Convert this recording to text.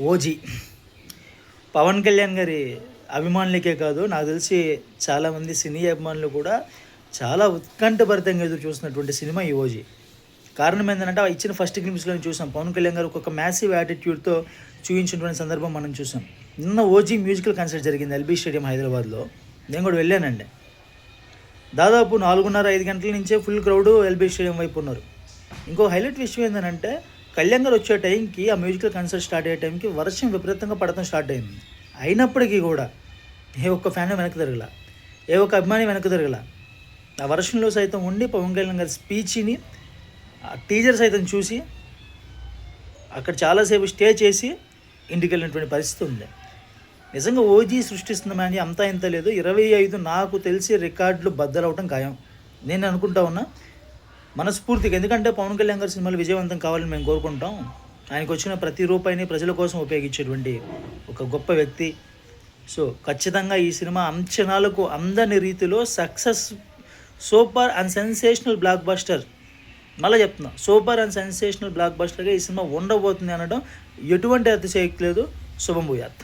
OG. Pawan Kalyan గారి అభిమానులకే కాదు నాకు తెలిసి చాలామంది సినీ అభిమానులు కూడా చాలా ఉత్కంఠభరితంగా ఎదురు చూస్తున్నటువంటి సినిమా ఈ ఓజీ. కారణం ఏంటంటే ఆ ఇచ్చిన ఫస్ట్ గ్లిమ్స్లో చూసాం. పవన్ కళ్యాణ్ గారు ఒక మ్యాసివ్ యాటిట్యూడ్తో చూపించినటువంటి సందర్భం మనం చూసాం. నిన్న ఓజీ మ్యూజికల్ కన్సర్ట్ జరిగింది ఎల్బీ స్టేడియం హైదరాబాద్లో. నేను కూడా వెళ్ళానండి. దాదాపు నాలుగున్నర ఐదు గంటల నుంచే ఫుల్ క్రౌడ్ ఎల్బీ స్టేడియం వైపు ఉన్నారు. ఇంకో హైలైట్ విషయం ఏంటంటే కళ్యాణ్ గారు వచ్చే టైంకి ఆ మ్యూజికల్ కన్సర్ట్ స్టార్ట్ అయ్యే టైంకి వర్షం విపరీతంగా పడటం స్టార్ట్ అయింది. అయినప్పటికీ కూడా ఏ ఒక్క ఫ్యాన్ వెనక్కి తిరగల ఏ ఒక్క అభిమాని వెనక్కి తిరగల. ఆ వర్షంలో సైతం ఉండి పవన్ కళ్యాణ్ గారి స్పీచ్ని ఆ టీజర్ సైతం చూసి అక్కడ చాలాసేపు స్టే చేసి ఇంటికి వెళ్ళినటువంటి పరిస్థితి ఉంది. నిజంగా ఓజీ సృష్టిస్తుందని అంతా ఇంత లేదు. ఇరవై ఐదు నాకు తెలిసి రికార్డులు బద్దలవటం ఖాయం. నేను అనుకుంటా ఉన్నా మనస్ఫూర్తిగా. ఎందుకంటే పవన్ కళ్యాణ్ గారి సినిమాలు విజయవంతం కావాలని మేము కోరుకుంటాం. ఆయనకు వచ్చిన ప్రతి రూపాయిని ప్రజల కోసం ఉపయోగించేటువంటి ఒక గొప్ప వ్యక్తి. సో ఖచ్చితంగా ఈ సినిమా అంచనాలకు అందని రీతిలో success super and sensational blockbuster. మళ్ళీ చెప్తున్నా సూపర్ అండ్ సెన్సేషనల్ బ్లాక్ బస్టర్గా ఈ సినిమా ఉండబోతుంది అనడం ఎటువంటి అతిశయక్తి లేదు. శుభం భూయాత్.